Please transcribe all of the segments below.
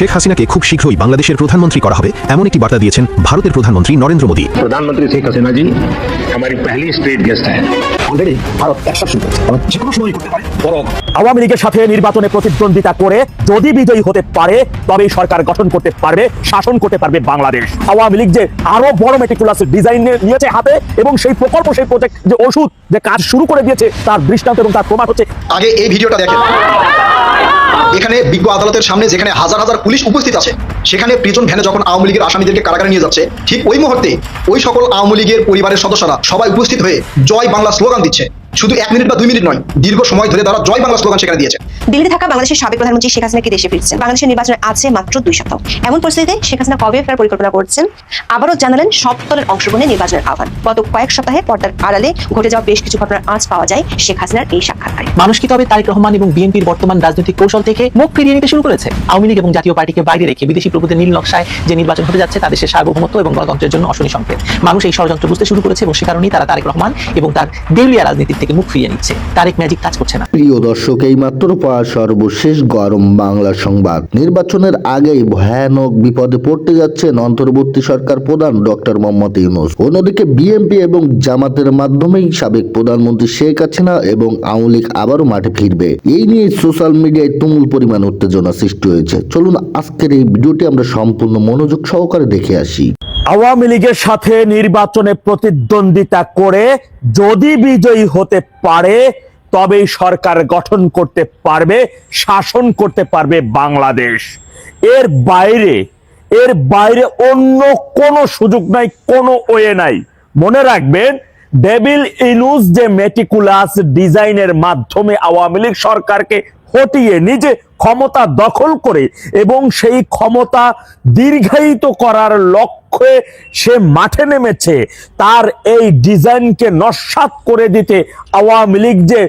শেখ হাসিনাকে খুব শীঘ্রই বাংলাদেশের প্রধানমন্ত্রী করা হবে এমন একটি বার্তা দিয়েছেন ভারতের প্রধানমন্ত্রী নরেন্দ্র মোদী। প্রধানমন্ত্রী শেখ হাসিনা জি আমার পহলি স্টেট গেস্ট হ্যায় অলরেডি ভারত একশো যে কোনো সময় করতে পারে। বরং আওয়ামী লীগের সাথে নির্বাচনে প্রতিদ্বন্দ্বিতা করে যদি বিজয়ী হতে পারে তবেই সরকার গঠন করতে পারবে শাসন করতে পারবে বাংলাদেশ। আওয়ামী লীগ যে আরও বড় মেটিকুলাস ডিজাইন নিয়েছে হাতে এবং সেই প্রকল্প সেই প্রজেক্ট যে ওষুধ যে কাজ শুরু করে দিয়েছে তার দৃষ্টান্ত এবং তার প্রমাণ হচ্ছে আগে এই ভিডিওটা দেখেন। এখানে বিজ্ঞ আদালতের সামনে যেখানে হাজার হাজার পুলিশ উপস্থিত আছে, সেখানে প্রিজন ভ্যানে যখন আওয়ামী লীগের আসামিদেরকে কারাগারে নিয়ে যাচ্ছে, ঠিক ওই মুহূর্তে ওই সকল আওয়ামী লীগের পরিবারের সদস্যরা সবাই উপস্থিত হয়ে জয় বাংলা স্লোগান দিচ্ছে। শুধু এক মিনিট বা দুই মিনিট নয় দীর্ঘ সময় ধরে তারা জয় বাংলা স্লোগান সেখানে দিয়েছে। দিল্লিতে থাকা বাংলাদেশের সাবেক প্রধানমন্ত্রী শেখ হাসিনা কি দেশে ফিরছেন? বাংলাদেশের নির্বাচনে আছে মাত্র দুই সপ্তাহ। এমন পরিস্থিতিতে শেখ হাসিনা কবে ফেরার পরিকল্পনা করছেন? আবারও জানালেন সব দলের অংশগ্রহণে নির্বাচনের আহ্বান। গত কয়েক সপ্তাহে পর্দার আড়ালে ঘটে যাওয়া বেশ কিছু ঘটনার আঁচ পাওয়া যায় শেখ হাসিনার এই সাক্ষাৎকারে। মানুষ কি তবে তারেক রহমান এবং বিএনপির বর্তমান রাজনৈতিক কৌশল থেকে মুখ ফিরিয়ে নিতে শুরু করেছে? আওয়ামী লীগ এবং জাতীয় পার্টিকে বাইরে রেখে বিদেশি প্রভুদের নীল নকশায় যে নির্বাচন হতে যাচ্ছে তা দেশের সার্বভৌমত্ব এবং গণতন্ত্রের জন্য অশনি সংকেত। মানুষ এই ষড়যন্ত্র বুঝতে শুরু করেছে এবং সে কারণেই তারা তারেক রহমান এবং তার দেউলিয়া রাজনীতির থেকে মুখ ফিরিয়ে নিচ্ছে। তারেক ম্যাজিক কাজ করছে না। প্রিয় দর্শক এই মাত্র পাওয়া সর্বশেষ গরম বাংলা সংবাদ। নির্বাচনের আগেই ভয়ানক বিপদে পড়তে যাচ্ছেন অন্তর্বর্তী সরকার প্রধান ডক্টর মোহাম্মদ ইউনুস। অন্যদিকে বিএনপি এবং জামাতের মাধ্যমেই সাবেক প্রধানমন্ত্রী শেখ হাসিনা এবং আওয়ামী লীগ আবারও মাঠে ফিরবে। এই নিয়ে সোশ্যাল মিডিয়ায় তুমুল পরিমাণ উত্তেজনা সৃষ্টি হয়েছে। চলুন আজকের এই ভিডিওটি আমরা সম্পূর্ণ মনোযোগ সহকারে দেখে আসি। আওয়ামী লীগের সাথে নির্বাচনে প্রতিদ্বন্দ্বিতা করে যদি বিজয়ী হতে পারে, তবেই সরকার গঠন করতে পারবে, শাসন করতে পারবে বাংলাদেশ। এর বাইরে এর বাইরে অন্য কোনো সুযোগ নাই, কোনো ওয়ে নাই। মনে রাখবেন, ডেভিল ইনুস যে মেটিকুলাস ডিজাইনের মাধ্যমে আওয়ামী লীগ সরকারকে হটিয়ে নিজে ক্ষমতা দখল করে এবং সেই ক্ষমতা দীর্ঘায়িত করার লক্ষ্যে সে মাঠে নেমেছে, তার এই ডিজাইনকে নস্বাত করে দিতে আওয়ামী লীগ যে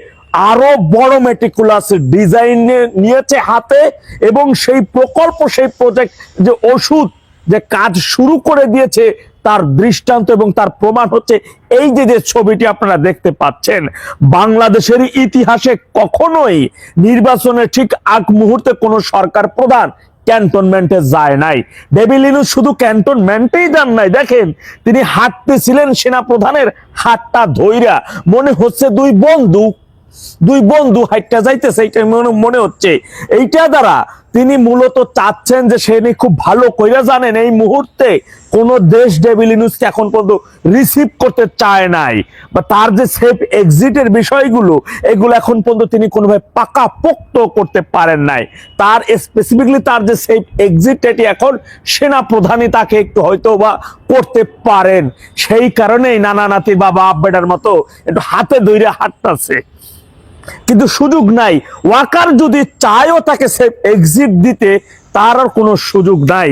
আরও বড় মেটিকুলাস ডিজাইন নিয়েছে হাতে এবং সেই প্রকল্প, সেই প্রজেক্ট যে ওষুধ, যে কাজ শুরু করে দিয়েছে, তার দৃষ্টান্ত এবং তার প্রমাণ হচ্ছে এই যে যে ছবিটি আপনারা দেখতে পাচ্ছেন, বাংলাদেশের ইতিহাসে কখনোই নির্বাচনের ঠিক আগ মুহূর্তে কোনো সরকার প্রধান ক্যান্টনমেন্টে যায় নাই। ডেভিলিনু শুধু ক্যান্টনমেন্টেই যান নাই। দেখেন, তিনি হাঁটতেছিলেন সেনা প্রধানের হাতটা ধৈরা মনে হচ্ছে দুই বন্ধু দুই বন্ধু হাইটটা যাইতেছে এইটা মনে মনে হচ্ছে। এইটা দ্বারা তিনি মূলত চাচ্ছেন যে সে খুব ভালো কইরা জানেন, এই মুহূর্তে কোন দেশ ডেভিলিনুসকে এখন পর্যন্ত রিসিভ করতে চায় নাই। বা তার যে সেফ এক্সিটের বিষয়গুলো, এগুলো এখন পর্যন্ত তিনি কোনোভাবে পাকা পোক্ত করতে পারেন নাই। তার স্পেসিফিকলি তার যে সেফ এক্সিট এটি এখন সেনা প্রধানই তাকে একটু হয়তো বা করতে পারেন। সেই কারণেই নানা নাতি বাবা আব্বেটার মতো একটু হাতে ধরে হাঁটতাছে। কিন্তু সুযোগ নাই। ওয়াকার যদি চায়ও তাকে সেফ এক্সিট দিতে, তার আর কোনো সুযোগ নাই।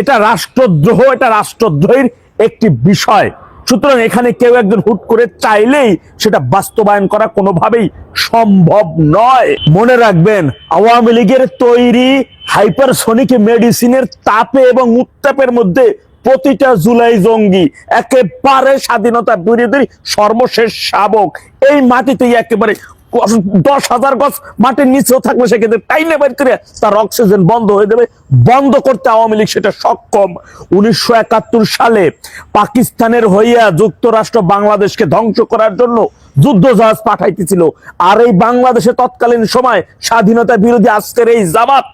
এটা রাষ্ট্রদ্রোহ, এটা রাষ্ট্রদ্রোহের একটি বিষয়। সুতরাং এখানে কেউ একজন হুট করে চাইলেই সেটা বাস্তবায়ন করা কোনোভাবেই সম্ভব নয়। মনে রাখবেন, আওয়ামী লীগের তৈরি হাইপারসনিক মেডিসিনের তাপে এবং উত্তাপের মধ্যে প্রতিটা জুলাই জঙ্গি, একেবারে স্বাধীনতা বিরোধী সর্বশেষ শাবক, এই মাটিতেই একেবারে দশ হাজার গছ মাটির নিচেও থাকবে, সেক্ষেত্রে টাইনে বের করে তার অক্সিজেন বন্ধ হয়ে যাবে। বন্ধ করতে আওয়ামী লীগ সেটা সক্ষম। উনিশশো একাত্তর সালে পাকিস্তানের হইয়া যুক্তরাষ্ট্র বাংলাদেশকে ধ্বংস করার জন্য যুদ্ধ জাহাজ পাঠাইতেছিল। আর এই বাংলাদেশে তৎকালীন সময় স্বাধীনতা বিরোধী আজকের এই জামাত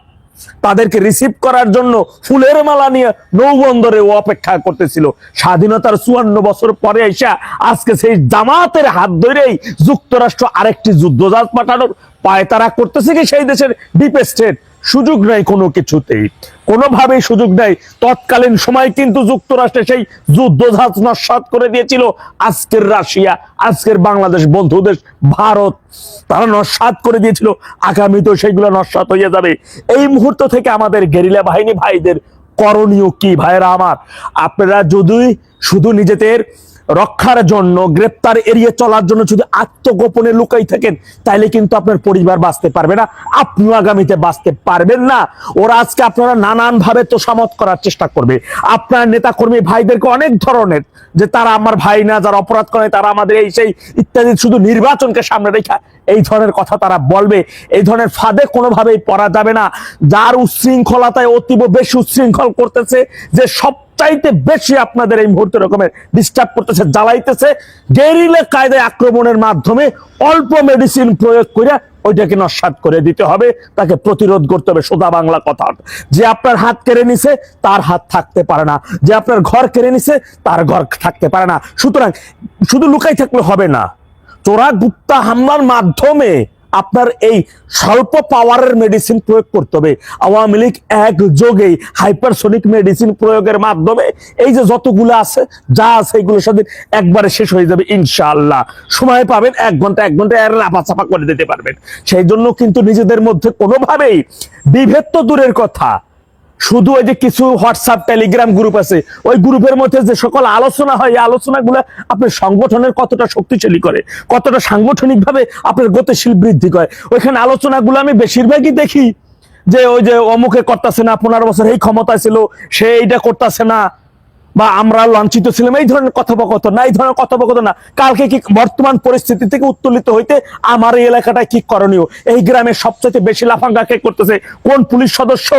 তাদেরকে রিসিভ করার জন্য ফুলের মালা নিয়ে নৌবন্দরে ও অপেক্ষা করতেছিল। স্বাধীনতার চুয়ান্ন বছর পরে এসা আজকে সেই জামাতের হাত ধরেই যুক্তরাষ্ট্র আরেকটি যুদ্ধজাহাজ পাঠানোর পায়তারা করতেছে কি সেই দেশের ডিপ স্টেট সুযোগ নাই কোনো কিছুতেই। কোনোভাবেই সুযোগ নাই। তৎকালীন সময় কিন্তু যুক্তরাষ্ট্রে সেই যুদ্ধজাহাজ নস্বাত করে দিয়েছিল আজকের রাশিয়া, আজকের বাংলাদেশ বন্ধু দেশ ভারত। তারা নস্বাত করে দিয়েছিল। আগামীতেও সেইগুলো নস্বাত হয়ে যাবে। এই মুহূর্ত থেকে আমাদের গেরিলা বাহিনী ভাইদের করণীয় কি ভাইরা আমার? আপনারা যদি শুধু নিজেদের রক্ষার জন্য, গ্রেপ্তার এড়িয়ে চলার জন্য যদি আত্মগোপনে লুকাই থাকেন, তাইলে কিন্তু আপনার পরিবার বাঁচতে পারবে না। আপনিও আগামীতে বাঁচতে পারবেন না। ওরা আজকে আপনারা নানান ভাবে তোষামত করার চেষ্টা করবে। আপনার নেতা কর্মী ভাইদেরকে অনেক ধরনের, যে তারা আমার ভাই না, যারা অপরাধ করে, তারা আমাদের এই সেই ইত্যাদি শুধু নির্বাচনকে সামনে রেখা এই ধরনের কথা তারা বলবে। এই ধরনের ফাঁদে কোনোভাবেই পড়া যাবে না। যার উচ্ছৃঙ্খলতায় অতীব বেশি উচ্ছৃঙ্খল করতেছে, যে সবচাইতে বেশি আপনাদের এই মুহূর্তে রকমের ডিস্টার্ব করতেছে, জ্বালাইতেছে। গেরিলে কায়দায় আক্রমণের মাধ্যমে অল্প মেডিসিন প্রয়োগ করে ওইটাকে নস্বাত করে দিতে হবে, তাকে প্রতিরোধ করতে হবে, সোজা বাংলা কথা। যে আপনার হাত কেড়ে নিছে, তার হাত থাকতে পারে না। যে আপনার ঘর কেড়ে নিছে, তার ঘর থাকতে পারে না। সুতরাং শুধু লুকাই থাকলে হবে না। চোরা গুপ্তা হামলার মাধ্যমে আপনার এই স্বল্প পাওয়ারের মেডিসিন প্রয়োগ করতে হবে। আওয়ামী লীগ এক যোগেই হাইপারসোনিক মেডিসিন প্রয়োগের মাধ্যমে এই যে যতগুলো আছে, যা আছে, এগুলো সাথে একবারে শেষ হয়ে যাবে ইনশাআল্লাহ। সময় পাবেন, এক ঘণ্টা এক ঘণ্টা এর রাপা চাপা করে দিতে পারবেন। সেই জন্য কিন্তু নিজেদের মধ্যে কোনোভাবেই বিভেদ তো দূরের কথা। শুধু ওই যে কিছু হোয়াটসঅ্যাপ টেলিগ্রাম গ্রুপ আছে, ওই গ্রুপের মধ্যে যে সকল আলোচনা হয়, এই আলোচনাগুলো আপনার সংগঠনের কতটা শক্তিশালী করে, কতটা সাংগঠনিক ভাবে আপনার গতিশীল বৃদ্ধি করে। ওইখানে আলোচনাগুলো আমি বেশিরভাগই দেখি যে ওই যে অমুকে করতেছে না, পনেরো বছর এই ক্ষমতা ছিল, সে এইটা করতেছে না, বা আমরা লাঞ্ছিত ছিলাম, এই ধরনের কথোপকথন না, এই ধরনের কথোপকথন না। কালকে কি বর্তমান পরিস্থিতি থেকে উত্তোলিত হইতে আমার এই এলাকাটায় কি করণীয়? এই গ্রামে সবচেয়ে বেশি লাফাঙ্গা কে করতেছে? কোন পুলিশ সদস্য?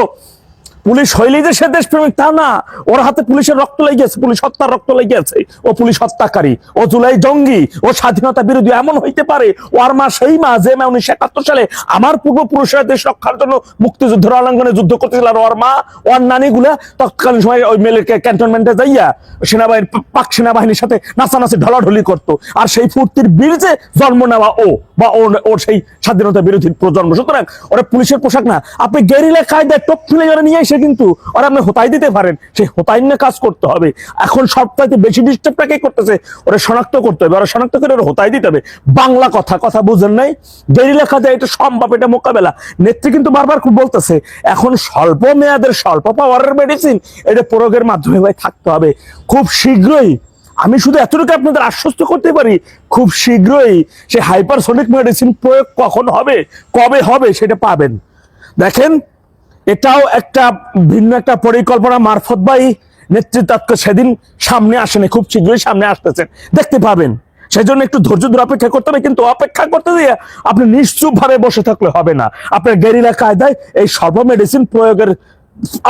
পুলিশ হইলেই যে সে দেশপ্রেমিক, তা না। ওর হাতে পুলিশের রক্ত লেগে আছে পুলিশ হত্যার রক্ত লেগে আছে ও পুলিশ হত্যাকারী, ও জুলাই জঙ্গি, ও স্বাধীনতা বিরোধী, এমন হইতে পারে, ও আর মা সেই মা যে মা উনিশশো একাত্তর সালে আমার পূর্বপুরুষেরা দেশ রক্ষার জন্য মুক্তিযুদ্ধের অলাঙ্গনে যুদ্ধ করতেছিল, আর ওর মা, ওর নানিগুলা তৎকালীন সময় ওই মেলের ক্যান্টনমেন্টে যাইয়া সেনাবাহিনী পাক সেনাবাহিনীর সাথে নাচানাচি, ঢলাঢলি করতো। আর সেই ফুর্তির বীর্যে জন্ম নেওয়া ও বা ওর সেই স্বাধীনতা বিরোধী প্রজন্ম। সুতরাং ওরা পুলিশের পোশাক না। আপনি গেরিলা কায়দায় টপ ফেলে যারা নিয়ে এসে কিন্তু ওরা আপনি হোতাই দিতে পারেন। সেই হোতাই নিয়ে কাজ করতে হবে। এখন সবটাকে বেশি ডিস্টার্বটা কে করতেছে? ওরা শনাক্ত করতে হবে। ওরা শনাক্ত করে ওরা হোতাই দিতে হবে। বাংলা কথা কথা বুঝেন নাই? গেরিলা কায়দায় এটা সম্ভব, এটা মোকাবেলা। নেত্রী কিন্তু বারবার খুব বলতেছে, এখন স্বল্প মেয়াদের, স্বল্প পাওয়ারের মেডিসিন এটা প্রয়োগের মাধ্যমে ভাই থাকতে হবে। খুব শীঘ্রই আমি শুধু এতটুকু আপনাদের আশ্বস্ত করতে পারি, খুব শীঘ্রই সে হাইপারসোনিক মেডিসিন প্রয়োগ কখন হবে, কবে হবে সেটা পাবেন। দেখেন, এটাও একটা ভিন্ন একটা পরিকল্পনা মারফত বাই নেতৃত্ব সেদিন সামনে আসেনি, খুব শীঘ্রই সামনে আসতেছেন দেখতে পাবেন সেই জন্য একটু ধৈর্য ধরে অপেক্ষা করতে হবে, কিন্তু অপেক্ষা করতে দিয়ে আপনি নিশ্চুপ ভাবে বসে থাকলে হবে না। আপনার গেরিলা কায়দায় এই সর্ব মেডিসিন প্রয়োগের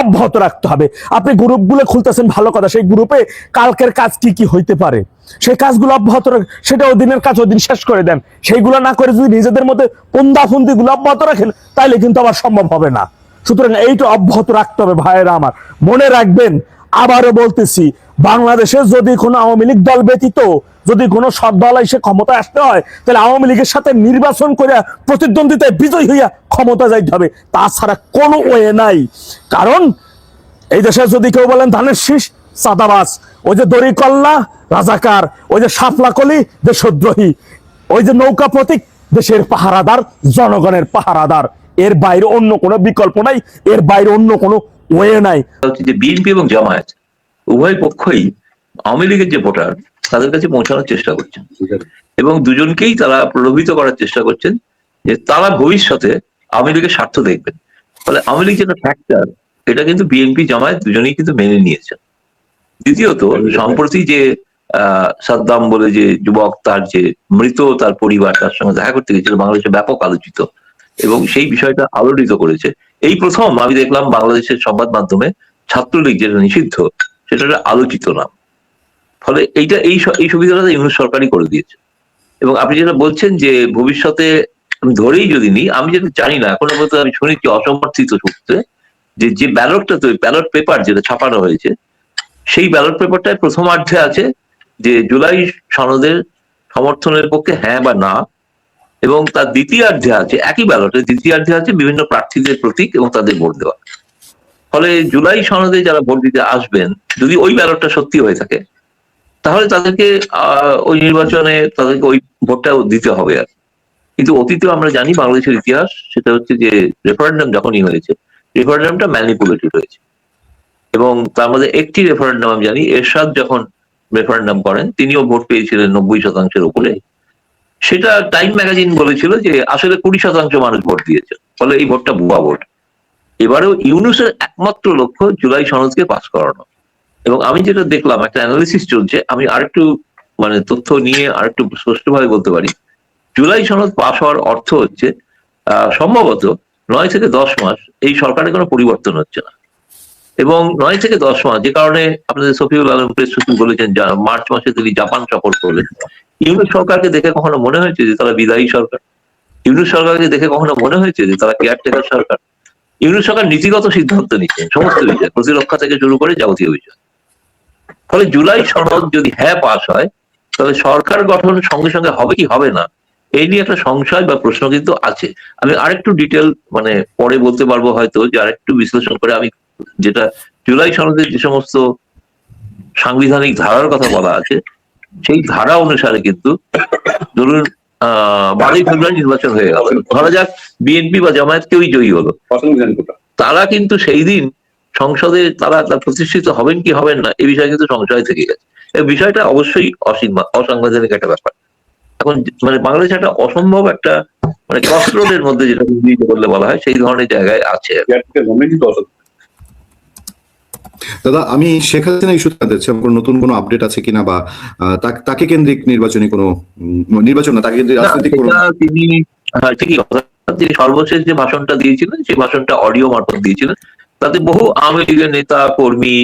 অব্যাহত রাখতে হবে। আপনি গ্রুপগুলো খুলতেছেন ভালো কথা, সেই গ্রুপে কালকের কাজ কি কি হইতে পারে? সেই কাজগুলো অব্যাহত সেটা ওই দিনের কাজ, ওই দিন শেষ করে দেন। সেইগুলো না করে যদি নিজেদের মধ্যে পন্দাফন্দি গুলো অব্যাহত রাখেন, তাইলে কিন্তু আবার সম্ভব হবে না। সুতরাং এইটা অব্যাহত রাখতে হবে ভাইয়েরা আমার। মনে রাখবেন, আবারও বলতেছি, বাংলাদেশে যদি কোনো আওয়ামী লীগ দল ব্যতীত যদি কোনো সৎ দল এসে ক্ষমতায় আসতে হয়, তাহলে আওয়ামী লীগের সাথে নির্বাচন করে প্রতিদ্বন্দ্বিতায় বিজয় হইয়া ক্ষমতা যাইতে হবে। তাছাড়া কোনো ওয়ে নাই। কারণ এই দেশে যদি কেউ বলেন ধানের শীষ সাদাবাস ওই যে দড়িকল্লা রাজাকার, ওই যে সাফলাকলি দেশদ্রোহী, ওই যে নৌকা প্রতীক, দেশের পাহারাদার, জনগণের পাহারাদার। এর বাইরে অন্য কোনো বিকল্প নাই, এর বাইরে অন্য কোনো ওয়ে নাই। বিএনপি এবং জামায়াত, উভয় পক্ষই আওয়ামী লীগের যে ভোটার তাদের কাছে পৌঁছানোর চেষ্টা করছেন। এবং দুজনকেই তারা প্রলোভিত করার চেষ্টা করছেন যে তারা ভবিষ্যতে আওয়ামী লীগের স্বার্থ দেখবেন। ফলে আওয়ামী লীগ যেটা ফ্যাক্টর এটা কিন্তু বিএনপি জামায়াত দুজনেই কিন্তু মেনে নিয়েছেন দ্বিতীয়ত সম্প্রতি যে আহ সাদ্দাম বলে যে যুবক তার যে মৃত তার পরিবার তার সঙ্গে দেখা করতে গেছিল বাংলাদেশে ব্যাপক আলোচিত এবং সেই বিষয়টা আলোড়িত করেছে। এই প্রথম আমি দেখলাম বাংলাদেশের সংবাদ মাধ্যমে ছাত্রলীগ যেটা নিষিদ্ধ সেটা আলোচিত নাম ফলে এইটা, এই এই সুবিধাটা ইউনুস সরকারই করে দিয়েছে। এবং আপনি যেটা বলছেন যে ভবিষ্যতে আমি ধরেই যদি নিই, আমি যেটা জানি না, এখনও পর্যন্ত আমি শুনেছি অসমর্থিত সূত্রে, যে যে ব্যালটটা তো ব্যালট পেপার যেটা ছাপানো হয়েছে, সেই ব্যালট পেপারটায় প্রথমার্ধে আছে যে জুলাই সনদের সমর্থনের পক্ষে হ্যাঁ বা না, এবং তার দ্বিতীয়ার্ধে আছে একই ব্যালটে দ্বিতীয়ার্ধে আছে বিভিন্ন প্রার্থীদের প্রতীক এবং তাদের ভোট দেওয়া। ফলে জুলাই সনদে যারা ভোট দিতে আসবেন, যদি ওই ব্যালটটা সত্যি হয়ে থাকে তাহলে তাদেরকে ওই নির্বাচনে তাদেরকে ওই ভোটটাও দিতে হবে আর কিন্তু অতীতে আমরা জানি বাংলাদেশের ইতিহাস, সেটা হচ্ছে যে রেফারেন্ডাম যখনই হয়েছে রেফারেন্ডামটা ম্যানিপুলেটেড হয়েছে। এবং তার মধ্যে একটি রেফারেন্ডাম আমি জানি, এরশাদ যখন রেফারেন্ডাম করেন, তিনিও ভোট পেয়েছিলেন নব্বই শতাংশের উপরে। সেটা টাইম ম্যাগাজিন বলেছিল যে আসলে কুড়ি শতাংশ মানুষ ভোট দিয়েছে, ফলে এই ভোটটা ভুয়া ভোট। এবারেও ইউনুসের একমাত্র লক্ষ্য জুলাই সনদকে পাস করানো। এবং আমি যেটা দেখলাম, একটা অ্যানালিসিস চলছে, আমি আরেকটু মানে তথ্য নিয়ে আরেকটু স্পষ্টভাবে বলতে পারি। জুলাই সনদ পাশ হওয়ার অর্থ হচ্ছে সম্ভবত নয় থেকে দশ মাস এই সরকারের কোনো পরিবর্তন হচ্ছে না। এবং নয় থেকে দশ মাস যে কারণে আপনাদের সফিউল আলম প্রেস সচিব বলেছেন মার্চ মাসে তিনি জাপান সফর করলেন। ইউনুস সরকারকে দেখে কখনো মনে হয়েছে যে তারা বিদায়ী সরকার? ইউনুস সরকারকে দেখে কখনো মনে হয়েছে যে তারা কেয়ারটেকার সরকার? ইউনুস সরকার নীতিগত সিদ্ধান্ত নিচ্ছেন সমস্ত বিষয়, প্রতিরক্ষা থেকে শুরু করে যাবতীয় বিষয়। ফলে জুলাই সনদ যদি হ্যাঁ পাশ হয় তাহলে সরকার গঠন সঙ্গে সঙ্গে হবে কি হবে না এই নিয়ে একটা সংশয় বা প্রশ্ন কিন্তু আছে। আমি আরেকটু ডিটেল মানে পরে বলতে পারব হয়তো যে আরেকটু বিশ্লেষণ করে আমি যেটা জুলাই সনদের যে সমস্ত সাংবিধানিক ধারার কথা বলা আছে সেই ধারা অনুসারে কিন্তু ধরুন আহ বারোই ফেব্রুয়ারি নির্বাচন হয়ে গেল। ধরা যাক বিএনপি বা জামায়াত কেউই জয়ী হলো। তারা কিন্তু সেই দিন সংসদে তারা তা প্রতিষ্ঠিত হবেন কি হবেন না এই বিষয়ে কিন্তু সংশয় থেকে গেছে। এই বিষয়টা অবশ্যই অসাংবিধানিক একটা ব্যাপার। এখন মানে বাংলাদেশ একটা অসম্ভব একটা মানে কসরোডের মধ্যে যেটা বিবৃত করলে বলা হয় সেই ধরনের জায়গায় আছে দাদা আমি শেখ হাসিনা ইস্যু জানতে চাচ্ছি আমার কোনো নতুন কোনো আপডেট আছে কিনা বা আহ, তাক- তাকে কেন্দ্রিক নির্বাচনী কোনো নির্বাচন না তাকে কেন্দ্রিক রাজনৈতিক কোনো তিনি হ্যাঁ ঠিকই কথা। তিনি সর্বশেষ যে ভাষণটা দিয়েছিলেন সেই ভাষণটা অডিও মারফত দিয়েছিলেন। তাতে বহু আওয়ামী লীগের নেতা, কর্মী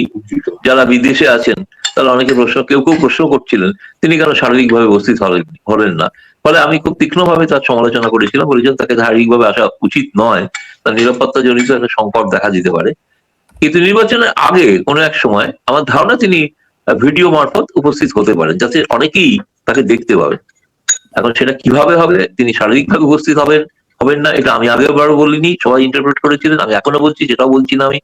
যারা বিদেশে আছেন, তারা অনেকে প্রশ্ন, কেউ কেউ প্রশ্ন করছিলেন, তিনি কেন শারীরিকভাবে উপস্থিত হলেন না? ফলে আমি খুব তীক্ষ্ণভাবে তার সমালোচনা করেছিলাম বলেছেন তাকে শারীরিকভাবে আসা উচিত নয়, তার নিরাপত্তা জনিত একটা সংকট দেখা দিতে পারে। কিন্তু নির্বাচনের আগে কোনো এক সময় আমার ধারণা তিনি ভিডিও মারফত উপস্থিত হতে পারেন, যাতে অনেকেই তাকে দেখতে পাবে। এখন সেটা কীভাবে হবে, তিনি শারীরিকভাবে উপস্থিত হবেন হবেন না, এটা আমি আগেও বারো বলিনি, সবাই ইন্টারপ্রেট করেছিলেন, আমি এখনও বলছি, সেটাও বলছি না আমি।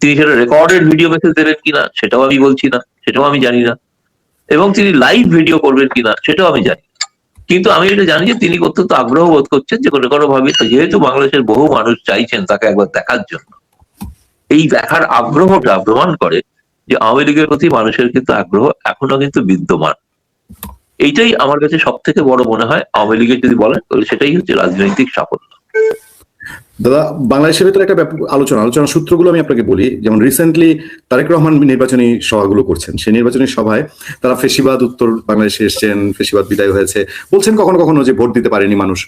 তিনি সেটা রেকর্ডেড ভিডিও মেসেজ দেবেন কিনা, সেটাও আমি বলছি না, সেটাও আমি জানি না। এবং তিনি লাইভ ভিডিও করবেন কিনা, সেটাও আমি জানি কিন্তু আমি এটা জানি যে তিনি অত্যন্ত আগ্রহ বোধ করছেন যে কোনো কোনো ভাবে যেহেতু বাংলাদেশের বহু মানুষ চাইছেন তাকে একবার দেখার জন্য, এই দেখার আগ্রহটা প্রমাণ করে যে আওয়ামী লীগের প্রতি মানুষের কিন্তু আগ্রহ এখনও কিন্তু বিদ্যমান। এইটাই আমার কাছে সব থেকে বড় মনে হয়, আওয়ামী লীগের যদি বলেন, তাহলে সেটাই হচ্ছে রাজনৈতিক সাফল্য। দাদা, বাংলাদেশের ভেতরে একটা আলোচনা আলোচনা সূত্রগুলো আমি আপনাকে বলি। যেমন রিসেন্টলি তারেক রহমান নির্বাচনী সভাগুলো করছেন। সেই নির্বাচনী সভায় তারা ফেসিবাদ উত্তর বাংলাদেশে এসছেন, ফেসিবাদ বিদায় হয়েছে। বলছেন কখনো কখনো যে ভোট দিতে পারেনি মানুষ।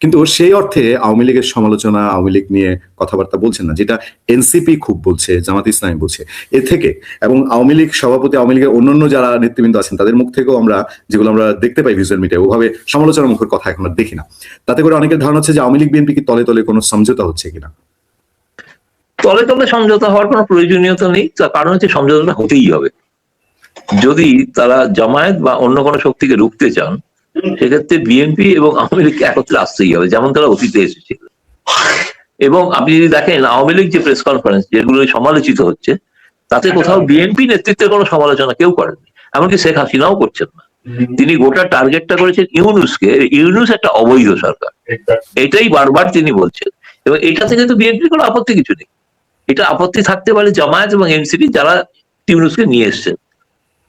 কিন্তু সেই অর্থে আওয়ামী লীগের সমালোচনা, আওয়ামী লীগ নিয়ে কথাবার্তা বলছেন না, যেটা এনসিপি খুব বলছে, জামাত ইসলামী বলছে। এ থেকে এবং আওয়ামী লীগ সভাপতি, আওয়ামী লীগের অন্যান্য যারা নেতৃবৃন্দ আছেন, তাদের মুখ থেকেও আমরা যেগুলো আমরা দেখতে পাই ভিজুয়াল মিডিয়া ওভাবে সমালোচনার মুখের কথা এখন আর দেখি না। তাতে করে অনেকের ধারণা হচ্ছে যে আওয়ামী লীগ বিএনপি কি তলে তলে কোনো সমঝোতা হচ্ছে কিনা? তলে তলে সমঝোতা হওয়ার কোনো প্রয়োজনীয়তা নেই তার কারণ হচ্ছে সমঝোতাটা হতেই হবে। যদি তারা জামায়াত বা অন্য কোনো শক্তিকে রুখতে চান সেক্ষেত্রে বিএনপি এবং আওয়ামী লীগকে একত্রে আসতেই হবে যেমন তারা অতীতে এসেছিল এবং আপনি যদি দেখেন আওয়ামী লীগ যে প্রেস কনফারেন্স যেগুলো সমালোচিত হচ্ছে তাতে কোথাও বিএনপি নেতৃত্বের কোনো সমালোচনা কেউ করেনি। এমনকি শেখ হাসিনাও করছেন না। তিনি গোটা টার্গেটটা করেছেন ইউনুসকে। ইউনুস একটা অবৈধ সরকার। এটাই বারবার তিনি বলছেন। এবং এটা থেকে তো বিএনপির কোনো আপত্তি কিছু নেই। এটা আপত্তি থাকতে পারে জামায়াত এবং এনসিপি যারা ইউনুসকে নিয়ে এসছেন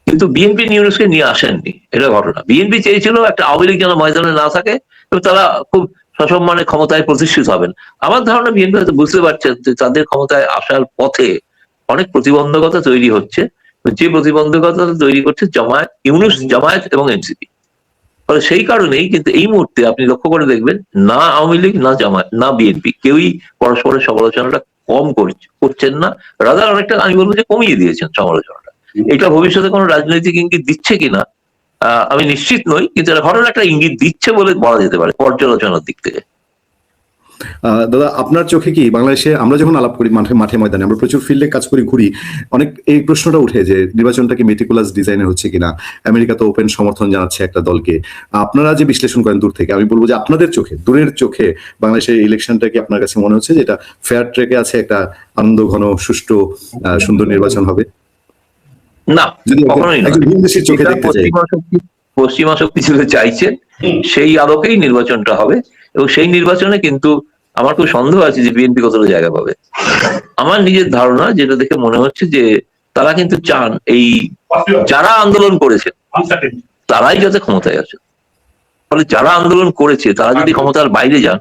কিন্তু বিএনপি ইউনুসকে নিয়ে আসেননি, এটা ঘটনা। বিএনপি চেয়েছিল একটা আওয়ামী লীগ যেন ময়দানে না থাকে এবং তারা খুব সসম্মানে ক্ষমতায় প্রতিষ্ঠিত হবেন। আমার ধারণা বিএনপি হয়তো বুঝতে পারছেন যে তাদের ক্ষমতায় আসার পথে অনেক প্রতিবন্ধকতা তৈরি হচ্ছে। যে প্রতিবন্ধকতা তৈরি করছে জামায়াত, ইউনুস, জামায়াত এবং এনসিপি ফলে সেই কারণেই কিন্তু এই মুহূর্তে আপনি লক্ষ্য করে দেখবেন, না আওয়ামী লীগ, না জামায়াত না বিএনপি কেউই পরস্পরের সমালোচনাটা কম করছে- করছেন না। রাজার অনেকটা, আমি বলব যে কমিয়ে দিয়েছেন সমালোচনাটা। এটা ভবিষ্যতে কোনো রাজনৈতিক ইঙ্গিত দিচ্ছে কিনা আমি নিশ্চিত নই, কিন্তু ঘটনা একটা ইঙ্গিত দিচ্ছে বলে বলা যেতে পারে পর্যালোচনার দিক থেকে। দাদা আপনার চোখে কি বাংলাদেশে আমরা যখন আলাপ করি মাঠে মাঠে ময়দানে আমরা প্রচুর ফিল্ডে কাজ করি ঘুরি অনেক এই প্রশ্নটা উঠে যে নির্বাচনটা কি মেটিকুলাস ডিজাইনের হচ্ছে কিনা? আমেরিকা তো ওপেন সমর্থন জানাচ্ছে একটা দলকে। আপনারা যে বিশ্লেষণ করেন দূর থেকে আমি বলব যে আপনাদের চোখে দূরের চোখে বাংলাদেশের ইলেকশনটা কি আপনার কাছে মনে হচ্ছে যে এটা ফেয়ার ট্রেকে আছে একটা আনন্দ ঘন সুষ্ঠু আহ, সুন্দর নির্বাচন হবে? না কখনোই পশ্চিমা শক্তি পশ্চিমা শক্তি ছিল চাইছেন সেই আলোকেই নির্বাচনটা হবে। এবং সেই নির্বাচনে কিন্তু আমার খুব সন্দেহ আছে যে বিএনপি কতটা জায়গা পাবে। আমার নিজের ধারণা যেটা দেখে মনে হচ্ছে যে তারা কিন্তু চান এই যারা আন্দোলন করেছে, তারাই যাতে ক্ষমতায় আছে ফলে যারা আন্দোলন করেছে, তারা যদি ক্ষমতার বাইরে যান,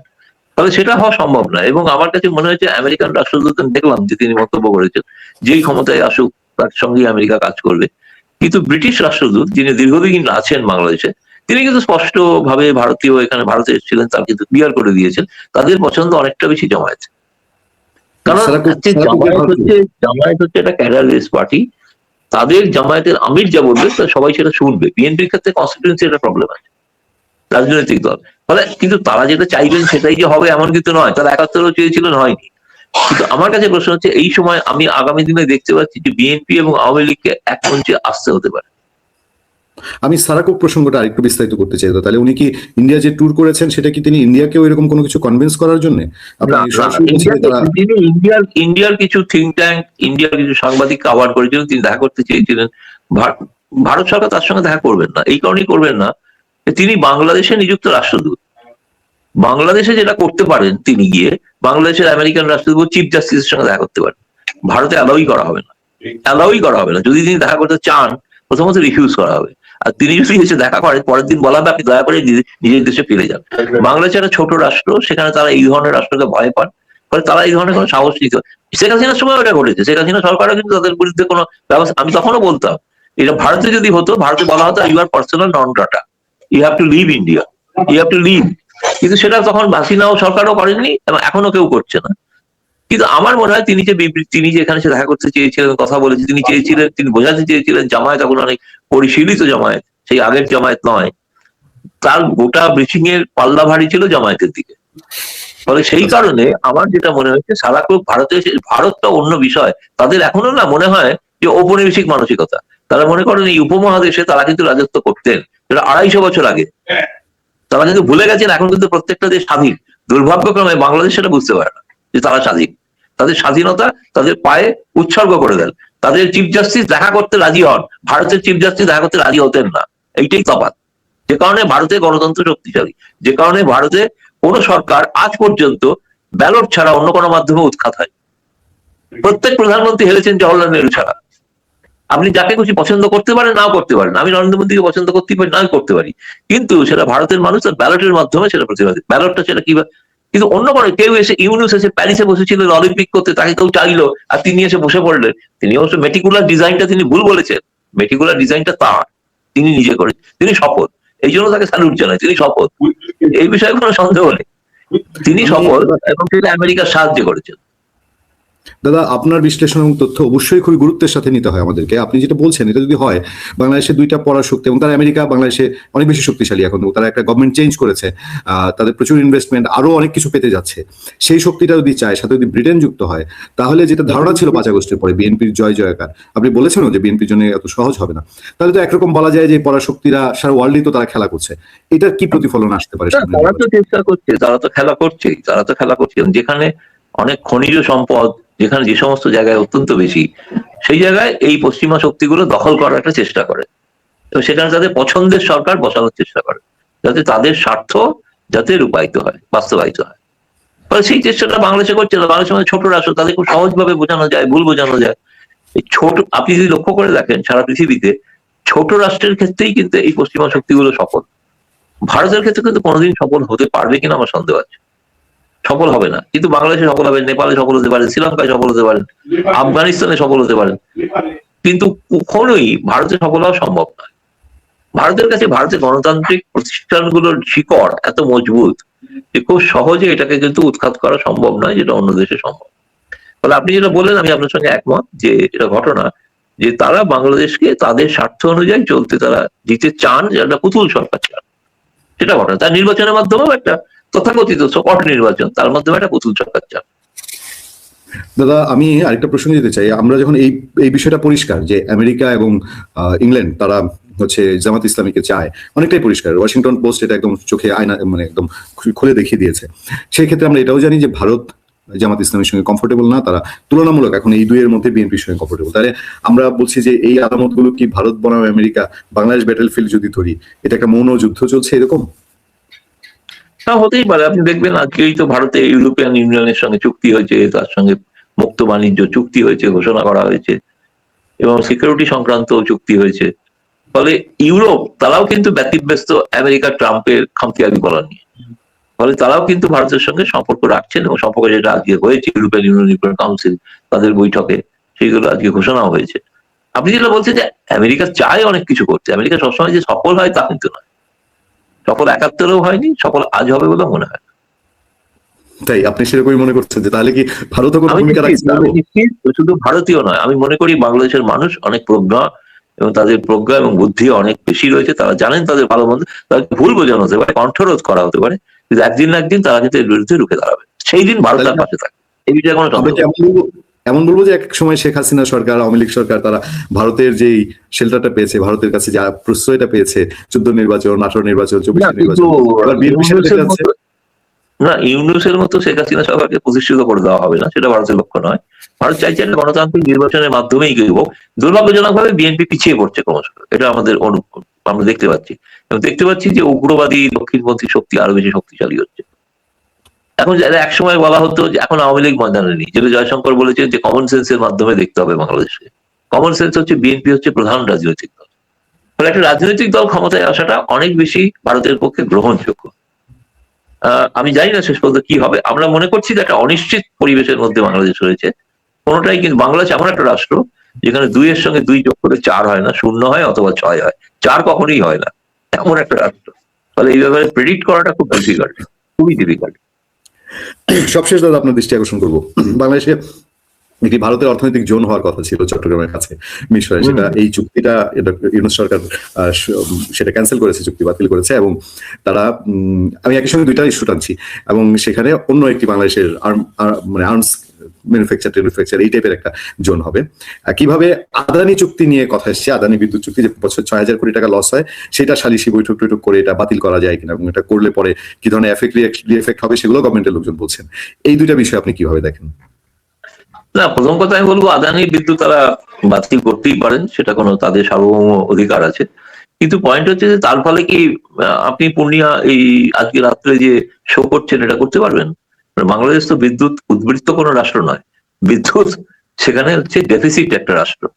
তাহলে সেটা হওয়া সম্ভব না। এবং আমার কাছে মনে হয়েছে, আমেরিকান রাষ্ট্রদূত দেখলাম যে তিনি মন্তব্য করেছেন, যেই ক্ষমতায় আসুক, তার সঙ্গে আমেরিকা কাজ করবে। কিন্তু ব্রিটিশ রাষ্ট্রদূত, যিনি দীর্ঘদিন আছেন বাংলাদেশে তিনি কিন্তু স্পষ্ট ভাবে ভারতীয় এখানে ভারতে এসেছিলেন তার কিন্তু ক্লিয়ার করে দিয়েছেন। তাদের পছন্দ অনেকটা বেশি জামায়াত। কারণ জামায়াত হচ্ছে জামায়াত হচ্ছে একটা ক্যাডারলেস পার্টি। তাদের জামায়াতের আমির যা বলবে তা সবাই সেটা শুনবে। বিএনপির ক্ষেত্রে কনস্টিটুয়েন্সি একটা প্রবলেম আছে রাজনৈতিক দল। ফলে কিন্তু তারা যেটা চাইবেন সেটাই যে হবে এমন কিন্তু নয়। তারা একাত্তরও চেয়েছিলেন হয়নি। কিন্তু আমার কাছে প্রশ্ন হচ্ছে এই সময় আমি আগামী দিনে দেখতে পাচ্ছি যে বিএনপি এবং আওয়ামী লীগকে এক মঞ্চে আসতে হতে পারে। আমি সারাকুক প্রসঙ্গটা আরেকটু বিস্তারিত করতে চাই তাহলে উনি কি ইন্ডিয়া যে ট্যুর করেছেন সেটা কি তিনি ইন্ডিয়াকেও এরকম কোনো কিছু কনভিন্স করার জন্য? ইন্ডিয়ার- ইন্ডিয়ার কিছু থিঙ্ক ট্যাঙ্ক ইন্ডিয়ার কিছু সাংবাদিক কাভার করেছিলেন তিনি দেখা করতে চেয়েছিলেন। ভারত সরকার তার সঙ্গে দেখা করবেন না এই কারণেই করবেন না তিনি বাংলাদেশে নিযুক্ত রাষ্ট্রদূত। বাংলাদেশে যেটা করতে পারেন তিনি গিয়ে বাংলাদেশের আমেরিকান রাষ্ট্রদূত চিফ জাস্টিসের সঙ্গে দেখা করতে পারেন। ভারতে অ্যালাউই করা হবে না। অ্যালাউই করা হবে না। যদি তিনি দেখা করতে চান প্রথমত রিফিউজ করা হবে। আর তিনি যদি এসে দেখা করেন পরের দিন বলা হবে আপনি দয়া করে নিজের দেশে ফিরে যান। বাংলাদেশ একটা ছোট রাষ্ট্র সেখানে তারা এই ধরনের রাষ্ট্রকে ভয় পান। ফলে তারা এই ধরনের কোনো সাহস নিতে শেখ হাসিনার সময় ওটা ঘটেছে। শেখ হাসিনা সরকারও কিন্তু তাদের বিরুদ্ধে কোনো ব্যবস্থা আমি তখনও বলতাম এটা ভারতে যদি হতো ভারতে বলা হতো you are personal non data you have to leave India you have to leave কিন্তু সেটা তখন হাসিনাও সরকারও করেননি এবং এখনও কেউ করছে না। কিন্তু আমার মনে হয় তিনি যে বিবৃতি তিনি যে এখানে এসে দেখা করতে চেয়েছিলেন কথা বলেছে তিনি চেয়েছিলেন তিনি বোঝাতে চেয়েছিলেন জামায়াত এখন অনেক পরিশীলিত জামায়াত সেই আগের জামায়াত নয়। তার গোটা ব্রিচিং এর পাল্লা ভারী ছিল জামায়াতের দিকে। ফলে সেই কারণে আমার যেটা মনে হচ্ছে সারাকুক ভারতে ভারতটা অন্য বিষয়। তাদের এখনও না মনে হয় যে ঔপনিবেশিক মানসিকতা। তারা মনে করেন এই উপমহাদেশে তারা কিন্তু রাজত্ব করতেন যেটা আড়াইশো বছর আগে। তারা কিন্তু ভুলে গেছেন এখন কিন্তু প্রত্যেকটা দেশ স্বাধীন। দুর্ভাগ্যক্রমে বাংলাদেশ সেটা বুঝতে পারে না। যে তারা স্বাধীন। তাদের স্বাধীনতা তাদের পায়ে উৎসর্গ করে দেন। তাদের চিফ জাস্টিস দেখা করতে রাজি হন। ভারতের চিফ জাস্টিস দেখা করতে রাজি হতেন না। এইটাই তফাৎ। যে কারণে ভারতে গণতন্ত্র শক্তিশালী। যে কারণে ভারতে কোন সরকার আজ পর্যন্ত ব্যালট ছাড়া অন্য কোনো মাধ্যমে উৎখাত হয় প্রত্যেক প্রধানমন্ত্রী হেরেছেন জওয়াহরলাল নেহরু ছাড়া। আপনি যাকে খুশি পছন্দ করতে পারেন, নাও করতে পারেন। আমি নরেন্দ্র মোদীকে পছন্দ করতে পারি, নাও করতে পারি। কিন্তু সেটা ভারতের মানুষ ব্যালটের মাধ্যমে সেটা প্রতিবাদী ব্যালটটা সেটা কি কিন্তু অন্য কোনো, কেউ এসে ইউনুস এসে প্যারিসে বসেছিল, অলিম্পিক করতে, তাকে কেউ চাইলো, আর তিনি এসে বসে পড়লেন। তিনি অবশ্য মেটিকুলার ডিজাইনটা তিনি ভুল বলেছেন। মেটিকুলার ডিজাইনটা তার। তিনি নিজে করে, তিনি শপথ। এই জন্য তাকে স্যালুট জানায়, তিনি শপথ। এই বিষয়ে কোনো সন্দেহ নেই। তিনি সফল এবং তিনি আমেরিকার সাহায্য করেছেন। দাদা আপনার বিশ্লেষণ এবং তথ্য অবশ্যই খুবই গুরুত্বের সাথে নিতে হয় আমাদেরকে। আপনি যেটা বলছেন এটা যদি হয় বাংলাদেশে দুইটা পড়ার শক্তি এবং তারা আমেরিকা বাংলাদেশে অনেক বেশি শক্তিশালী এখন তারা একটা গভর্নমেন্ট চেঞ্জ করেছে তাদের প্রচুর ইনভেস্টমেন্ট আরও অনেক কিছু পেতে যাচ্ছে। সেই শক্তিটা যদি চায় সাথে যদি ব্রিটেন যুক্ত হয় তাহলে যেটা ধারণা ছিল পাঁচ আগস্টের পরে বিএনপির জয় জয়কার আপনি বলেছেনও যে বিএনপির জন্য এত সহজ হবে না। তাহলে তো একরকম বলা যায় যে পরাশক্তিরা সারা ওয়ার্ল্ডই তো তারা খেলা করছে। এটার কি প্রতিফলন আসতে পারে তারা তো চেষ্টা করছে তারা তো খেলা করছেই তারা তো খেলা করছে যেখানে অনেক খনিজ সম্পদ যেখানে যে সমস্ত জায়গায় অত্যন্ত বেশি, সেই জায়গায় এই পশ্চিমা শক্তিগুলো দখল করার একটা চেষ্টা করে। তো সেখানে তাদের পছন্দের সরকার বসানোর চেষ্টা করে, যাতে তাদের স্বার্থ যাতে রূপায়িত হয়, বাস্তবায়িত হয়। ফলে সেই চেষ্টাটা বাংলাদেশে করছে না। বাংলাদেশের মধ্যে ছোট রাষ্ট্র, তাদের খুব সহজভাবে বোঝানো যায়, ভুল বোঝানো যায়। এই ছোট, আপনি যদি লক্ষ্য করে দেখেন সারা পৃথিবীতে, ছোট রাষ্ট্রের ক্ষেত্রেই কিন্তু এই পশ্চিমা শক্তিগুলো সফল। ভারতের ক্ষেত্রে কিন্তু কোনোদিন সফল হতে পারবে কিনা আমার সন্দেহ আছে। সফল হবে না। কিন্তু বাংলাদেশে সফল হবে, নেপালে সফল হতে পারেন শ্রীলঙ্কায় সফল হতে পারেন আফগানিস্তানে সফল হতে পারেন কিন্তু কখনোই ভারতে সফল হওয়া সম্ভব নয়। ভারতের কাছে ভারতের গণতান্ত্রিক প্রতিষ্ঠানগুলোর শিকড় এত মজবুত যে খুব সহজে এটাকে কিন্তু উৎখাত করা সম্ভব নয়, যেটা অন্য দেশে সম্ভব। ফলে আপনি যেটা বললেন, আমি আপনার সঙ্গে একমত যে এটা ঘটনা, যে তারা বাংলাদেশকে তাদের স্বার্থ অনুযায়ী চলতে তারা দিতে চান যে একটা পুতুল সরকার চান সেটা ঘটনা। তার নির্বাচনের মাধ্যমেও একটা তথাকথিত স্পট নির্বাচন তার মাধ্যমে একটা পুতুল সরকার চান দাদা, আমি আরেকটা প্রশ্ন যেতে চাই। আমরা যখন এই এই বিষয়টা পরিষ্কার যে আমেরিকা এবং ইংল্যান্ড, তারা হচ্ছে জামাত ইসলামীকে চায়, অনেকটাই পরিষ্কার। ওয়াশিংটন পোস্ট এটা একদম চোখে আয়না মানে একদম খুলে দেখিয়ে দিয়েছে। সেই ক্ষেত্রে আমরা এটাও জানি যে ভারত জামাত ইসলামের সঙ্গে কমফোর্টেবল না, তারা তুলনামূলক এখন এই দুইয়ের মধ্যে বিএনপির সঙ্গে কমফোর্টেবল তাহলে আমরা বলছি যে এই আলামতগুলো কি ভারত বনাম আমেরিকা, বাংলাদেশ ব্যাটেল ফিল্ড যদি ধরি এটা একটা মৌন যুদ্ধ চলছে এরকম? তা হতেই পারে। আপনি দেখবেন আজকেই তো ভারতে ইউরোপিয়ান ইউনিয়নের সঙ্গে চুক্তি হয়েছে, তার সঙ্গে মুক্ত বাণিজ্য চুক্তি হয়েছে, ঘোষণা করা হয়েছে এবং সিকিউরিটি সংক্রান্ত চুক্তি হয়েছে। ফলে ইউরোপ, তারাও কিন্তু ব্যতিব্যস্ত আমেরিকা, ট্রাম্পের খামখেয়ালি বলা নিয়ে। ফলে তারাও কিন্তু ভারতের সঙ্গে সম্পর্ক রাখছেন এবং সম্পর্ক যেটা আজকে হয়েছে, ইউরোপিয়ান ইউনিয়ন ইউরোপিয়ান কাউন্সিল, তাদের বৈঠকে সেইগুলো আজকে ঘোষণা হয়েছে। আপনি যেটা বলছেন যে আমেরিকা চায় অনেক কিছু করতে, আমেরিকা সবসময় যে সফল হয় তা কিন্তু নয়। সফল একাত্তরেও হয়নি সকল আজ হবে বলে মনে হয়। তাই আপনি সেরকমই মনে করছেন যে তাহলে কি ভূমিকা নিশ্চিত, শুধু ভারতীয় নয় আমি মনে করি বাংলাদেশের মানুষ অনেক প্রজ্ঞা এবং তাদের প্রজ্ঞা এবং বুদ্ধি অনেক বেশি রয়েছে। তারা জানেন তাদের ভালো মন্দ তাদেরকে ভুল বোঝানো হতে পারে কণ্ঠরোধ করা হতে পারে কিন্তু একদিন না একদিন তারা কিন্তু এর বিরুদ্ধে রুখে দাঁড়াবে। সেই দিন ভারত তার পাশে থাকে এই বিষয়ে কোনো এমন বলব যে এক সময় শেখ হাসিনা সরকার আওয়ামী লীগ সরকার তারা ভারতের যেই শেল্টারটা পেয়েছে ভারতের কাছে যা প্রশ্রয়টা পেয়েছে চোদ্দ নির্বাচন আঠারো নির্বাচন চব্বিশ না, নির্বাচন না ইউনুসের মতো শেখ হাসিনা সরকারকে প্রতিষ্ঠিত করে দেওয়া হবে না সেটা ভারতের লক্ষ্য নয়। ভারত চাইছে একটা গণতান্ত্রিক নির্বাচনের মাধ্যমেই এগোবো দুর্ভাগ্যজনক ভাবে বিএনপি পিছিয়ে পড়ছে ক্রমশ এটা আমাদের আমরা দেখতে পাচ্ছি। এবং দেখতে পাচ্ছি যে উগ্রবাদী দক্ষিণপন্থী শক্তি আরও বেশি শক্তিশালী হচ্ছে। এখন যারা এক সময় বলা হতো যে এখন আওয়ামী লীগ ময়দানে নেই। যেটা জয়শঙ্কর বলেছেন যে কমন সেন্সের মাধ্যমে দেখতে হবে বাংলাদেশকে। কমন সেন্স হচ্ছে বিএনপি হচ্ছে প্রধান রাজনৈতিক দল। ফলে একটা রাজনৈতিক দল ক্ষমতায় আসাটা অনেক বেশি ভারতের পক্ষে গ্রহণযোগ্য। আমি জানি না শেষ পর্যন্ত কি হবে। আমরা মনে করছি যে একটা অনিশ্চিত পরিবেশের মধ্যে বাংলাদেশ রয়েছে। কোনোটাই কিন্তু বাংলাদেশ এমন একটা রাষ্ট্র যেখানে দুইয়ের সঙ্গে দুই যোগ করে চার হয় না, শূন্য হয় অথবা ছয় হয়। চার কখনোই হয় না। এমন একটা রাষ্ট্র। ফলে এই ব্যাপারে প্রেডিক্ট করাটা খুব ডিফিকাল্ট খুবই ডিফিকাল্ট সবশেষ দাদা আপনার দৃষ্টি আকর্ষণ করব। বাংলাদেশে একটি ভারতের অর্থনৈতিক জোন হওয়ার কথা ছিল চট্টগ্রামের কাছে মিশরে সেটা এই চুক্তিটা এটা ইউনুস সরকার সেটা ক্যান্সেল করেছে চুক্তি বাতিল করেছে এবং তারা উম, আমি একই সঙ্গে দুইটা ইস্যু টানছি এবং সেখানে অন্য একটি বাংলাদেশের আর্ম মানে আর্মস ম্যানুফ্যাকচার ম্যানুফ্যাকচার এই টাইপের একটা জোন হবে। কীভাবে আদানি চুক্তি নিয়ে কথা এসছে, আদানি বিদ্যুৎ চুক্তি যে বছর ছয় হাজার কোটি টাকা লস হয়, সেটা সালিসি বৈঠক টৈঠক করে এটা বাতিল করা যায় কিনা এবং এটা করলে পরে কি ধরনের এফেক্ট এফেক্ট হবে সেগুলো গভর্নমেন্টের লোকজন বলছেন। এই দুইটা বিষয় আপনি কীভাবে দেখেন? না, প্রথম কথা আমি বলব, আদানি বিদ্যুৎ তারা বাতিল করতেই পারেন, সেটা কোনো তাদের সার্বভৌম অধিকার আছে। কিন্তু পয়েন্ট হচ্ছে যে তার ফলে কি আপনি পূর্ণিয়া এই আজকে রাত্রে যে শো করছেন, এটা করতে পারবেন? বাংলাদেশ তো বিদ্যুৎ উদ্বৃত্ত কোনো রাষ্ট্র নয়। বিদ্যুৎ সেখানে হচ্ছে ডেফিসিট একটা রাষ্ট্র।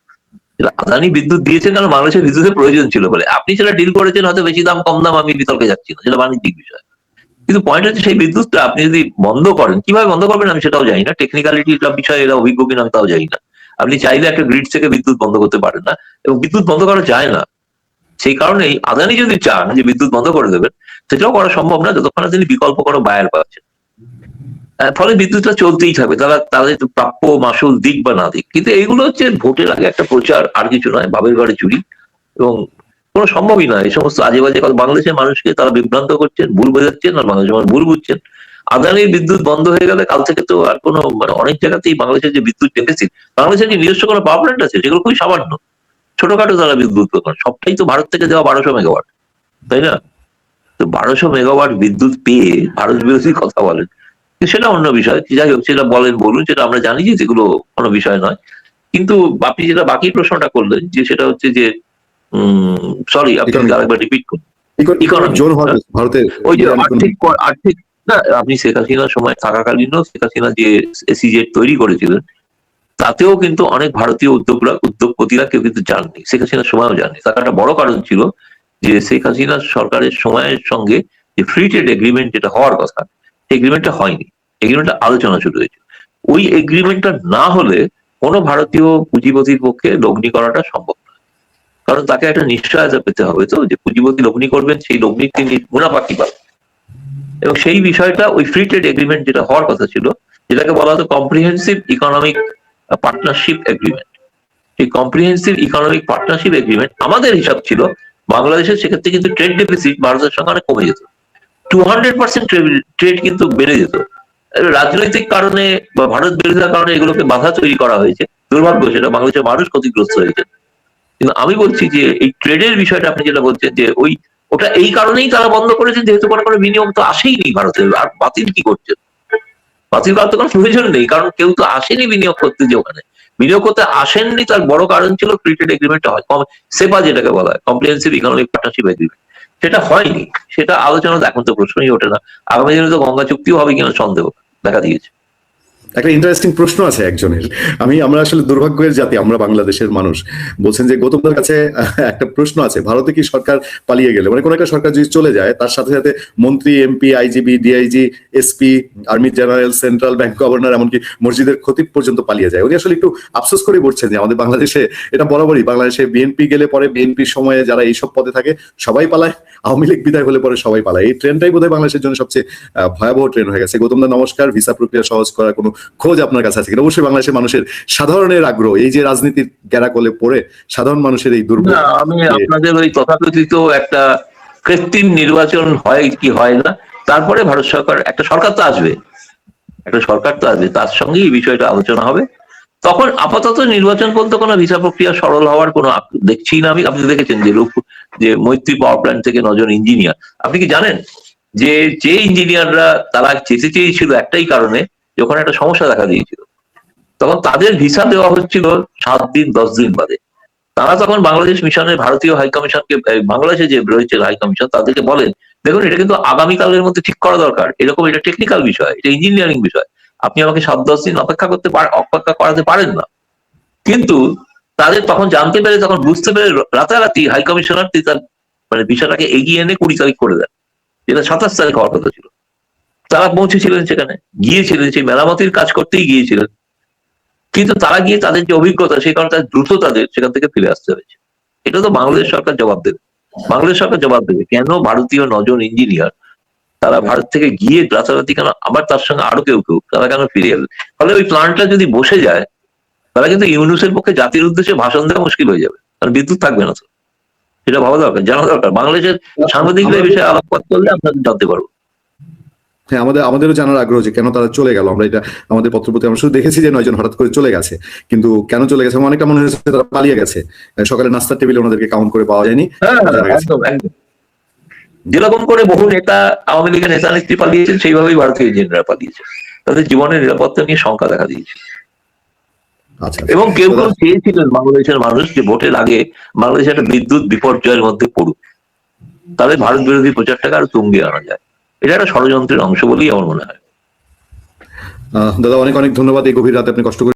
আদানি বিদ্যুৎ দিয়েছেন কারণ বাংলাদেশের বিদ্যুতের প্রয়োজন ছিল বলে। আপনি সেটা ডিল করেছেন হয়তো বেশি দাম, কম দাম আমি বিতর্কে যাচ্ছি না, সেটা বাণিজ্যিক বিষয়। কিন্তু পয়েন্ট হচ্ছে সেই বিদ্যুৎটা আপনি যদি বন্ধ করেন, কীভাবে বন্ধ করবেন আমি সেটাও জানি না। টেকনিক্যালিটি বিষয়ে এরা অভিজ্ঞ কিনা আমি তাও জানি না। আপনি চাইলে একটা গ্রিড থেকে বিদ্যুৎ বন্ধ করতে পারেন না। এবং বিদ্যুৎ বন্ধ করা যায় না। সেই কারণেই আদানি যদি চান যে বিদ্যুৎ বন্ধ করে দেবেন, সেটাও করা সম্ভব না, যতক্ষণ তিনি বিকল্প কোনো বায়ার পাচ্ছেন। ফলে বিদ্যুৎটা চলতেই থাকবে। তারা তাদের প্রাপ্য মাসুল দিক বা না দিক। কিন্তু এইগুলো হচ্ছে ভোটের আগে একটা প্রচার, আর কিছু নয় বাবের ঘরে চুরি। এবং কোনো সম্ভবই নয় এই সমস্ত আজে বাজে কথা। বাংলাদেশের মানুষকে তারা বিভ্রান্ত করছেন, ভুল বোঝাচ্ছেন, আর বাংলাদেশের মানুষ ভুল বুঝছেন। আদানির বিদ্যুৎ বন্ধ হয়ে গেলে কাল থেকে তো আর কোনো মানে অনেক জায়গাতেই বাংলাদেশের যে বিদ্যুৎ ডেফিসিট বাংলাদেশের কি নিজস্ব কোনো পাওয়ার প্ল্যান্ট আছে, সেগুলো খুবই সামান্য। ছোটখাটো তারা বিদ্যুৎ উৎপাদন। সবটাই তো ভারত থেকে দেওয়া বারোশো মেগাওয়াট তাই না? তো বারোশো মেগাওয়াট বিদ্যুৎ পেয়ে ভারত বিরোধী কথা বলেন। সেটা অন্য বিষয়। যাই হোক সেটা বলেন বলুন সেটা আমরা জানি যে যেগুলো কোনো বিষয় নয়। কিন্তু আপনি যেটা বাকি প্রশ্নটা করলেন যে সেটা হচ্ছে যে সরি আপনি আরেকবার রিপিট করুন। হ্যাঁ। ভারতের ওই যে আর্থিক আর্থিক না আপনি শেখ হাসিনার সময় থাকাকালীনও শেখ হাসিনা যে এসিজেড তৈরি করেছিলেন তাতেও কিন্তু অনেক ভারতীয় উদ্যোগরা উদ্যোগপতিরা কেউ কিন্তু জাননি। শেখ হাসিনার সময়ও জাননি। তার একটা বড় কারণ ছিল যে শেখ হাসিনার সরকারের সময়ের সঙ্গে যে ফ্রি ট্রেড এগ্রিমেন্ট যেটা হওয়ার কথা এগ্রিমেন্টটা হয়নি। এগ্রিমেন্টটা আলোচনা শুরু হয়েছে ওই এগ্রিমেন্টটা না হলে কোনো ভারতীয় পুঁজিপতির পক্ষে লগ্নি করাটা সম্ভব না কারণ তাকে একটা নিশ্চয়তা পেতে হবে তো যে পুঁজিপতি লগ্নি করবেন, সেই লগ্নি তিনি মুনাফা কি পাবেন? এবং সেই বিষয়টা ওই ফ্রি ট্রেড এগ্রিমেন্ট যেটা হওয়ার কথা ছিল, যেটাকে বলা হতো কম্প্রিহেন্সিভ ইকোনমিক পার্টনারশিপ এগ্রিমেন্ট সেই কম্প্রিহেন্সিভ ইকোনমিক পার্টনারশিপ এগ্রিমেন্ট আমাদের হিসাব ছিল, বাংলাদেশের সেক্ষেত্রে কিন্তু ট্রেড ডেফিসিট ভারতের সঙ্গে অনেক কমে যেত। টু হান্ড্রেড পার্সেন্ট ট্রেড কিন্তু বেড়ে যেত। রাজনৈতিক কারণে বা ভারত বিরোধিতার কারণে এগুলোকে বাধা তৈরি করা হয়েছে। দুর্ভাগ্য, সেটা বাংলাদেশের মানুষ ক্ষতিগ্রস্ত হয়েছে। কিন্তু আমি বলছি যে, এই ট্রেডের বিষয়টা আপনি যেটা বলছেন যে, ওই, ওটা এই কারণেই তারা বন্ধ করেছেন যেহেতু কোনো কোনো বিনিয়োগ তো আসেইনি ভারতের আর বাতিল কি করছেন বাতিল করার তো কোনো প্রয়োজন নেই, কারণ কেউ তো আসেনি বিনিয়োগ করতে যে ওখানে। বিনিয়োগ করতে আসেননি, তার বড় কারণ ছিল ট্রেড এগ্রিমেন্টটা হয়। সেপা যেটাকে বলা হয় কম্প্রিহেন্সিভ ইকোনমিক পার্টনারশিপ এগ্রিমেন্ট সেটা হয়নি, সেটা আলোচনা এখন তো প্রশ্নই ওঠে না। আগামী দিনে তো গঙ্গা চুক্তিও হবে কিনা সন্দেহ, দেখা দিয়েছে। একটা ইন্টারেস্টিং প্রশ্ন আছে একজনের। আমি, আমরা আসলে দুর্ভাগ্যের জাতি, আমরা বাংলাদেশের মানুষ। বলছেন যে, গৌতমদার কাছে একটা প্রশ্ন আছে, ভারতে কি সরকার পালিয়ে গেলে? মানে কোন একটা সরকার যদি চলে যায়, তার সাথে সাথে মন্ত্রী, MP, IGP, DIG, SP, army general, central bank governor, এমনকি মসজিদের খতিব পর্যন্ত পালিয়ে যায়। উনি আসলে একটু আফসোস করে বলছেন যে, আমাদের বাংলাদেশে এটা বরাবরই, বাংলাদেশে বিএনপি গেলে পরে বিএনপির সময়ে যারা এইসব পদে থাকে, সবাই পালায়, আওয়ামী লীগ বিদায় হলে পরে সবাই পালায়। এই ট্রেনটাই বোধহয় বাংলাদেশের জন্য সবচেয়ে ভয়াবহ ট্রেন হয়ে গেছে। গৌতম দা নমস্কার। ভিসা প্রক্রিয়া সহজ করার কোনো খোঁজ আপনার কাছে আছে কিনা? অবশ্যই বাংলাদেশের মানুষের সাধারণের আগ্রহ এই যে রাজনীতির গ্যারাকলে পড়ে সাধারণ মানুষের এই দুর্ভোগ। আমি আপনাদের ওই তথাকথিত একটা কৃত্রিম নির্বাচন হয় কি হয় না তারপরে ভারত সরকার একটা সরকার তো আসবে। একটা সরকার তো আসবে তার সঙ্গে এই বিষয়টা আলোচনা হবে। তখন আপাতত নির্বাচন বলতে কোনো ভিসা প্রক্রিয়া সরল হওয়ার কোনো দেখছি না আমি। আপনি দেখেছেন যে লোক যে মৈত্রী পাওয়ার প্ল্যান্ট থেকে নজন ইঞ্জিনিয়ার। আপনি কি জানেন যে যে ইঞ্জিনিয়াররা তারা চেতে চেয়েছিল একটাই কারণে যখন একটা সমস্যা দেখা দিয়েছিল। তখন তাদের ভিসা দেওয়া হচ্ছিল সাত দিন, দশ দিন বাদে। তারা তখন বাংলাদেশ মিশনের ভারতীয় হাই কমিশনকে বাংলাদেশে যে রয়েছে হাইকমিশন তাদেরকে বলেন, দেখুন, এটা কিন্তু আগামীকালের মধ্যে ঠিক করা দরকার। এরকম এটা টেকনিক্যাল বিষয়, এটা ইঞ্জিনিয়ারিং বিষয়। আপনি আমাকে সাত, দশ দিন অপেক্ষা করতে অপেক্ষা করাতে পারেন না। কিন্তু তাদের তখন জানতে পেরে, তখন বুঝতে পেরে রাতারাতি হাইকমিশনার তিনি তার মানে বিষয়টাকে এগিয়ে এনে কুড়ি তারিখ করে দেন। যেটা সাতাশ তারিখ হওয়ার কথা ছিল। তারা পৌঁছেছিলেন সেখানে গিয়েছিলেন সেই মেরামতির কাজ করতেই গিয়েছিলেন। কিন্তু তারা গিয়ে তাদের যে অভিজ্ঞতা সেই কারণে তাদের দ্রুত তাদের সেখান থেকে ফিরে আসতে হয়েছে। এটা তো বাংলাদেশ সরকার জবাব দেবে। বাংলাদেশ সরকার জবাব দেবে কেন ভারতীয় নজন ইঞ্জিনিয়ার তারা ভারত থেকে গিয়ে রাতারাতি কেন আবার তার সঙ্গে আরও কেউ কেউ তারা কেন ফিরে এলো ফলে ওই প্লান্টটা যদি বসে যায় তারা কিন্তু ইউনুসের পক্ষে জাতির উদ্দেশ্যে ভাষণ দেওয়া মুশকিল হয়ে যাবে। কারণ বিদ্যুৎ থাকবে না তো। সেটা ভাবা দরকার জানা দরকার। বাংলাদেশের সাংবাদিকরা এই বিষয়ে আলোকপাত করলে আমরা জানতে পারব। হ্যাঁ আমাদের আমাদেরও জানার আগ্রহ যে কেন তারা চলে গেল। আমরা এটা আমাদের পত্রপতি আমরা শুধু দেখেছি যে নয়জন হঠাৎ করে চলে গেছে। কিন্তু কেন চলে গেছে? আমার অনেকটা মনে হয়েছে তারা পালিয়ে গেছে। সকালে নাস্তার টেবিলে ওনাদেরকে কাউন্ট করে পাওয়া যায়নি। হ্যাঁ একদম যেরকম করে বহু নেতা আওয়ামী লীগের নেতা নেত্রী পালিয়েছেন সেইভাবেই ভারতীয় ইঞ্জিনিয়াররা পালিয়েছে তাদের জীবনের নিরাপত্তা নিয়ে শঙ্কা দেখা দিয়েছে। আচ্ছা এবং কেউ কেউ চেয়েছিলেন বাংলাদেশের মানুষ যে ভোটের আগে বাংলাদেশ একটা বিদ্যুৎ বিপর্যয়ের মধ্যে পড়ুক। তাদের ভারত বিরোধী প্রচারটাকে আরও তুঙ্গে আনা যায়। এটা একটা ষড়যন্ত্রের অংশ বলেই আমার মনে হয়। দাদা, অনেক অনেক ধন্যবাদ এই গভীর রাতে। আপনি কষ্ট করে